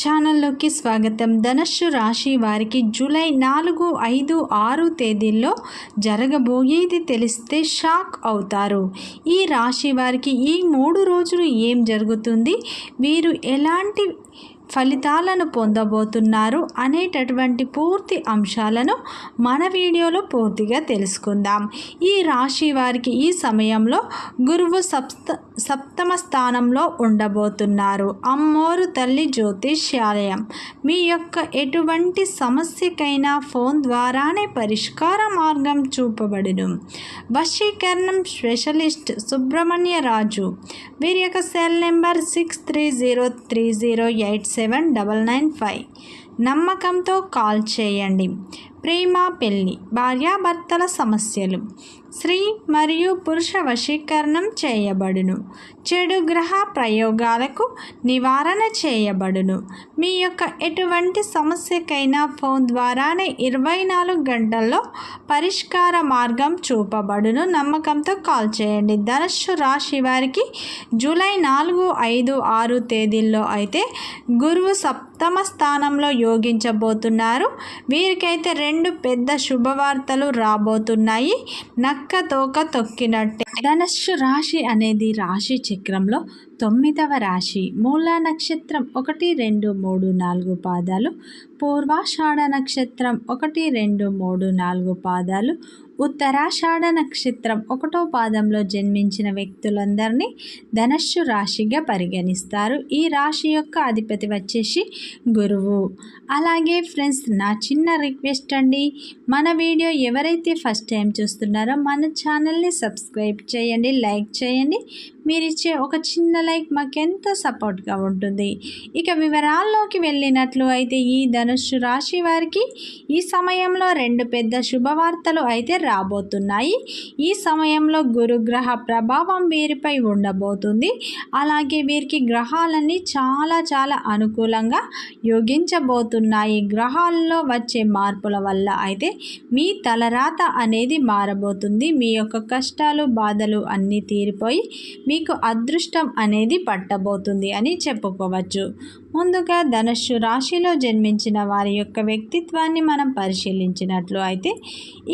ఛానల్లోకి స్వాగతం. ధనస్సు రాశి వారికి జూలై నాలుగు ఐదు ఆరు తేదీల్లో జరగబోయేది తెలిస్తే షాక్ అవుతారు. ఈ రాశి వారికి ఈ మూడు రోజులు ఏం జరుగుతుంది? వీరు ఎలాంటి ఫలితాలను పొందబోతున్నారు అనేటటువంటి పూర్తి అంశాలను మన వీడియోలో పూర్తిగా తెలుసుకుందాం. ఈ రాశి వారికి ఈ సమయంలో గురువు సప్త సప్తమ స్థానంలో ఉండబోతున్నారు. అమ్మోరు తల్లి జ్యోతిష్యాలయం. మీ యొక్క ఎటువంటి సమస్యకైనా ఫోన్ ద్వారానే పరిష్కార మార్గం చూపబడును. వశీకరణం స్పెషలిస్ట్ సుబ్రహ్మణ్య రాజు. వీరి యొక్క cell number six three zero three zero eight seven double nine five. నమ్మకంతో కాల్ చేయండి. ప్రేమ పెళ్ళి భార్యాభర్తల సమస్యలు. స్త్రీ మరియు పురుష వశీకరణం చేయబడును. చెడు గ్రహ ప్రయోగాలకు నివారణ చేయబడును. మీ యొక్క ఎటువంటి సమస్యకైనా ఫోన్ ద్వారానే ఇరవై నాలుగు గంటల్లో పరిష్కార మార్గం చూపబడును. నమ్మకంతో కాల్ చేయండి. ధనుస్సు రాశి వారికి జూలై నాలుగు ఐదు ఆరు తేదీల్లో అయితే గురువు సప్ సప్తమ స్థానంలో యోగించబోతున్నారు. వీరికైతే రెండు పెద్ద శుభవార్తలు రాబోతున్నాయి. నక్క తోక తొక్కినట్టే. ధనస్సు రాశి అనేది రాశి చక్రంలో తొమ్మిదవ రాశి. మూల నక్షత్రం ఒకటి రెండు మూడు నాలుగు పాదాలు. పూర్వాషాఢ నక్షత్రం ఒకటి రెండు మూడు నాలుగు పాదాలు. ఉత్తరాషాఢ నక్షత్రం ఒకటో పాదంలో జన్మించిన వ్యక్తులందరినీ ధనస్సు రాశిగా పరిగణిస్తారు. ఈ రాశి యొక్క అధిపతి వచ్చేసి గురువు. అలాగే ఫ్రెండ్స్ నా చిన్న రిక్వెస్ట్ అండి. మన వీడియో ఎవరైతే ఫస్ట్ టైం చూస్తున్నారో మన ఛానల్ని సబ్స్క్రైబ్ చేయండి లైక్ చేయండి. మీరు ఇచ్చే ఒక చిన్న లైక్ మాకెంతో సపోర్ట్గా ఉంటుంది. ఇక వివరాల్లోకి వెళ్ళినట్లు అయితే ఈ ధనుస్సు రాశి వారికి ఈ సమయంలో రెండు పెద్ద శుభవార్తలు అయితే రాబోతున్నాయి. ఈ సమయంలో గురుగ్రహ ప్రభావం వీరిపై ఉండబోతుంది. అలాగే వీరికి గ్రహాలన్నీ చాలా చాలా అనుకూలంగా యోగించబోతున్నాయి. గ్రహాల్లో వచ్చే మార్పుల వల్ల అయితే మీ తలరాత అనేది మారబోతుంది. మీ యొక్క కష్టాలు బాధలు అన్నీ తీరిపోయి మీకు అదృష్టం అనేది పట్టబోతుంది అని చెప్పుకోవచ్చు. ముందుగా ధనుస్సు రాశిలో జన్మించిన వారి యొక్క వ్యక్తిత్వాన్ని మనం పరిశీలించినట్లు అయితే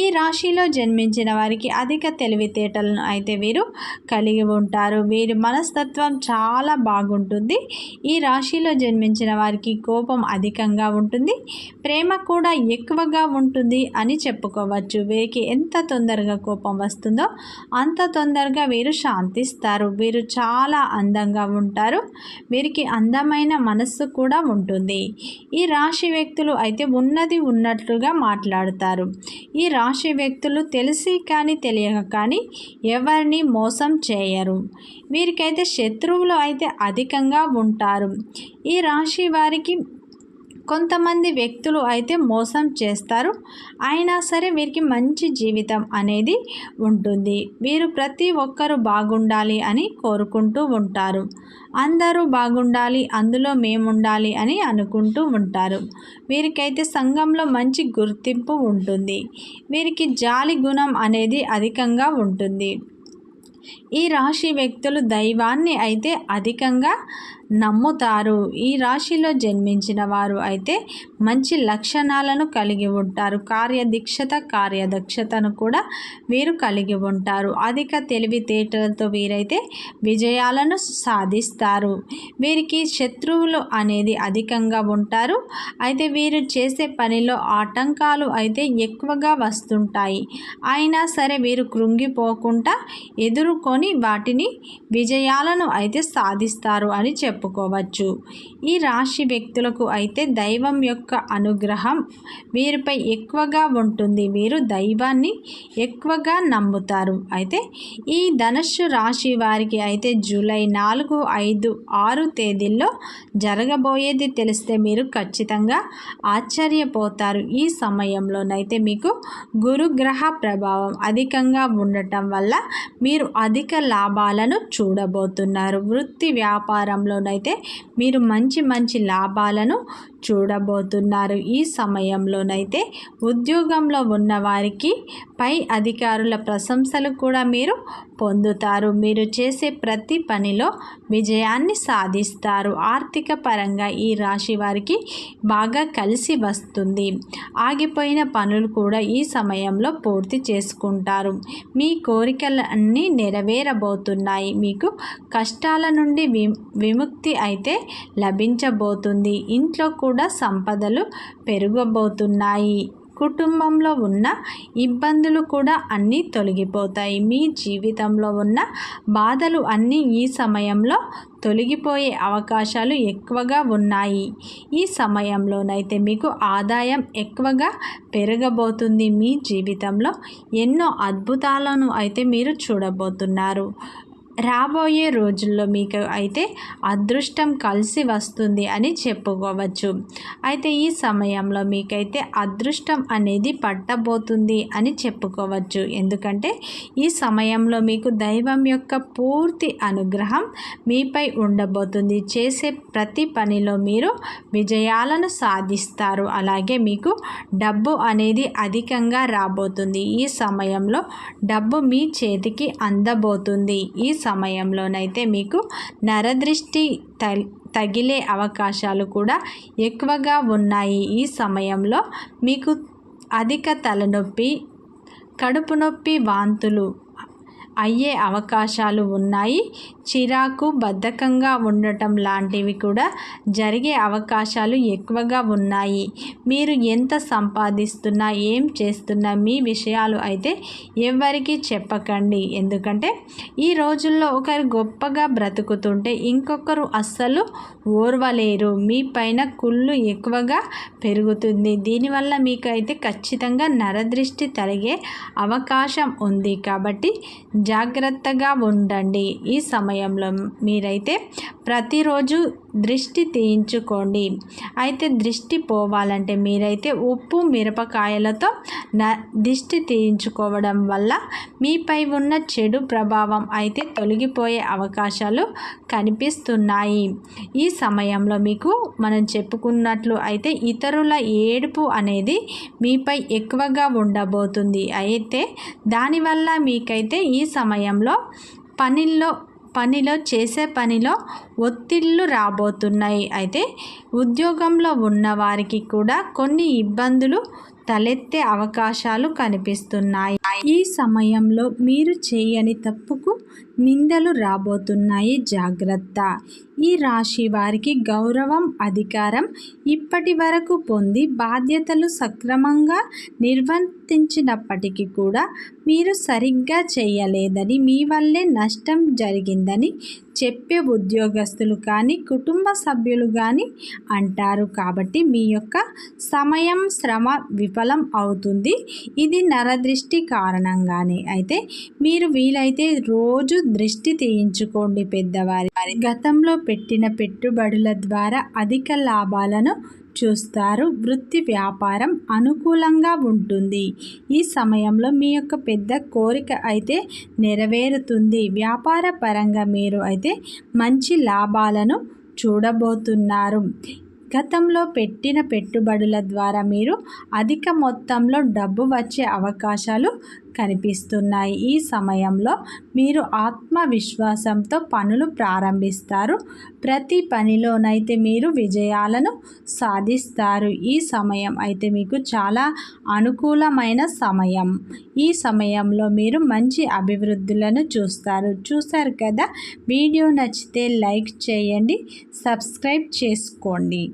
ఈ రాశిలో జన్మించిన వారికి అధిక తెలివితేటలను అయితే వీరు కలిగి ఉంటారు. వీరి మనస్తత్వం చాలా బాగుంటుంది. ఈ రాశిలో జన్మించిన వారికి కోపం అధికంగా ఉంటుంది. ప్రేమ కూడా ఎక్కువగా ఉంటుంది అని చెప్పుకోవచ్చు. వీరికి ఎంత తొందరగా కోపం వస్తుందో అంత తొందరగా వీరు శాంతిస్తారు. వీరు చాలా అందంగా ఉంటారు. వీరికి అందమైన మనసు కూడా ఉంటుంది. ఈ రాశి వ్యక్తులు అయితే ఉన్నది ఉన్నట్లుగా మాట్లాడతారు. ఈ రాశి వ్యక్తులు తెలిసి కానీ తెలియక కానీ ఎవరిని మోసం చేయరు. వీరికైతే శత్రువులు అయితే అధికంగా ఉంటారు. ఈ రాశి వారికి కొంతమంది వ్యక్తులు అయితే మోసం చేస్తారు. అయినా సరే వీరికి మంచి జీవితం అనేది ఉంటుంది. వీరు ప్రతి ఒక్కరూ బాగుండాలి అని కోరుకుంటూ ఉంటారు. అందరూ బాగుండాలి అందులో మేముండాలి అని అనుకుంటూ ఉంటారు. వీరికైతే సంఘంలో మంచి గుర్తింపు ఉంటుంది. వీరికి జాలి గుణం అనేది అధికంగా ఉంటుంది. ఈ రాశి వ్యక్తులు దైవాన్ని అయితే అధికంగా నమ్ముతారు. ఈ రాశిలో జన్మించిన వారు అయితే మంచి లక్షణాలను కలిగి ఉంటారు. కార్యదీక్షత కార్యదక్షతను కూడా వీరు కలిగి ఉంటారు. అధిక తెలివితేటలతో వీరైతే విజయాలను సాధిస్తారు. వీరికి శత్రువులు అనేది అధికంగా ఉంటారు. అయితే వీరు చేసే పనిలో ఆటంకాలు అయితే ఎక్కువగా వస్తుంటాయి. అయినా సరే వీరు కృంగిపోకుండా ఎదుర్కొని వాటిని విజయాలను అయితే సాధిస్తారు అని చెప్పుకోవచ్చు. ఈ రాశి వ్యక్తులకు అయితే దైవం యొక్క అనుగ్రహం వీరిపై ఎక్కువగా ఉంటుంది. వీరు దైవాన్ని ఎక్కువగా నమ్ముతారు. అయితే ఈ ధనుస్సు రాశి వారికి అయితే జూలై నాలుగు ఐదు ఆరు తేదీల్లో జరగబోయేది తెలిస్తే మీరు ఖచ్చితంగా ఆశ్చర్యపోతారు. ఈ సమయంలోనైతే మీకు గురుగ్రహ ప్రభావం అధికంగా ఉండటం వల్ల మీరు అధిక అధిక లాభాలను చూడబోతున్నారు. వృత్తి వ్యాపారంలోనైతే మీరు మంచి మంచి లాభాలను చూడబోతున్నారు. ఈ సమయంలోనైతే ఉద్యోగంలో ఉన్న వారికి పై అధికారుల ప్రశంసలు కూడా మీరు పొందుతారు. మీరు చేసే ప్రతి పనిలో విజయాన్ని సాధిస్తారు. ఆర్థిక పరంగా ఈ రాశి వారికి బాగా కలిసి వస్తుంది. ఆగిపోయిన పనులు కూడా ఈ సమయంలో పూర్తి చేసుకుంటారు. మీ కోరికలన్నీ నెరవేరబోతున్నాయి. మీకు కష్టాల నుండి విముక్తి అయితే లభించబోతుంది. ఇంట్లో కూడా కూడా సంపదలు పెరగబోతున్నాయి. కుటుంబంలో ఉన్న ఇబ్బందులు కూడా అన్నీ తొలగిపోతాయి. మీ జీవితంలో ఉన్న బాధలు అన్నీ ఈ సమయంలో తొలగిపోయే అవకాశాలు ఎక్కువగా ఉన్నాయి. ఈ సమయంలోనైతే మీకు ఆదాయం ఎక్కువగా పెరగబోతుంది. మీ జీవితంలో ఎన్నో అద్భుతాలను అయితే మీరు చూడబోతున్నారు. రాబోయే రోజుల్లో మీకు అయితే అదృష్టం కలిసి వస్తుంది అని చెప్పుకోవచ్చు. అయితే ఈ సమయంలో మీకైతే అదృష్టం అనేది పట్టబోతుంది అని చెప్పుకోవచ్చు. ఎందుకంటే ఈ సమయంలో మీకు దైవం యొక్క పూర్తి అనుగ్రహం మీపై ఉండబోతుంది. చేసే ప్రతి పనిలో మీరు విజయాలను సాధిస్తారు. అలాగే మీకు డబ్బు అనేది అధికంగా రాబోతుంది. ఈ సమయంలో డబ్బు మీ చేతికి అందబోతుంది. ఈ సమయంలోనైతే మీకు నరదృష్టి తగిలే అవకాశాలు కూడా ఎక్కువగా ఉన్నాయి. ఈ సమయంలో మీకు అధిక తలనొప్పి కడుపు నొప్పి వాంతులు అయ్యే అవకాశాలు ఉన్నాయి. చిరాకు బద్ధకంగా ఉండటం లాంటివి కూడా జరిగే అవకాశాలు ఎక్కువగా ఉన్నాయి. మీరు ఎంత సంపాదిస్తున్నా ఏం చేస్తున్నా మీ విషయాలు అయితే ఎవరికి చెప్పకండి. ఎందుకంటే ఈ రోజుల్లో ఒకరు గొప్పగా బ్రతుకుతుంటే ఇంకొకరు అస్సలు ఓర్వలేరు. మీ పైన కుళ్ళు ఎక్కువగా పెరుగుతుంది. దీనివల్ల మీకు అయితే ఖచ్చితంగా నరదృష్టి తరిగే అవకాశం ఉంది. కాబట్టి జాగ్రత్తగా ఉండండి. ఈ సమయంలో మీరైతే ప్రతిరోజు దృష్టి తీయించుకోండి. అయితే దృష్టి పోవాలంటే మీరైతే ఉప్పు మిరపకాయలతో దృష్టి తీయించుకోవడం వల్ల మీపై ఉన్న చెడు ప్రభావం అయితే తొలగిపోయే అవకాశాలు కనిపిస్తున్నాయి. ఈ సమయంలో మీకు మనం చెప్పుకున్నట్లు అయితే ఇతరుల ఏడుపు అనేది మీపై ఎక్కువగా ఉండబోతుంది. అయితే దానివల్ల మీకైతే ఈ సమయంలో పనిల్లో పనిలో చేసే పనిలో ఒత్తిళ్ళు రాబోతున్నాయి. అయితే ఉద్యోగంలో ఉన్న వారికి కూడా కొన్ని ఇబ్బందులు తలెత్తే అవకాశాలు కనిపిస్తున్నాయి. ఈ సమయంలో మీరు చేయని తప్పుకు నిందలు రాబోతున్నాయి. జాగ్రత్త. ఈ రాశి వారికి గౌరవం అధికారం ఇప్పటి వరకు పొంది బాధ్యతలు సక్రమంగా నిర్వర్తించినప్పటికీ కూడా మీరు సరిగ్గా చేయలేదని మీ వల్లే నష్టం జరిగిందని చెప్పే ఉద్యోగస్తులు కానీ కుటుంబ సభ్యులు కానీ అంటారు. కాబట్టి మీ యొక్క సమయం శ్రమ విఫలం అవుతుంది. ఇది నరదృష్టి కారణంగానే. అయితే మీరు వీలైతే రోజు దృష్టి తీయించుకోండి పెద్దవారి. గతంలో పెట్టిన పెట్టుబడుల ద్వారా అధిక లాభాలను చూస్తారు. వృత్తి వ్యాపారం అనుకూలంగా ఉంటుంది. ఈ సమయంలో మీ యొక్క పెద్ద కోరిక అయితే నెరవేరుతుంది. వ్యాపార పరంగా మీరు అయితే మంచి లాభాలను చూడబోతున్నారు. గతంలో పెట్టిన పెట్టుబడుల ద్వారా మీరు అధిక మొత్తంలో డబ్బు వచ్చే అవకాశాలు కనిపిస్తున్నాయి. ఈ సమయంలో మీరు ఆత్మవిశ్వాసంతో పనులు ప్రారంభిస్తారు. ప్రతి పనిలోనైతే మీరు విజయాలను సాధిస్తారు. ఈ సమయం అయితే మీకు చాలా అనుకూలమైన సమయం. ఈ సమయంలో మీరు మంచి అభివృద్ధులను చూస్తారు. చూస్తారు కదా? వీడియో నచ్చితే లైక్ చేయండి సబ్స్క్రైబ్ చేసుకోండి.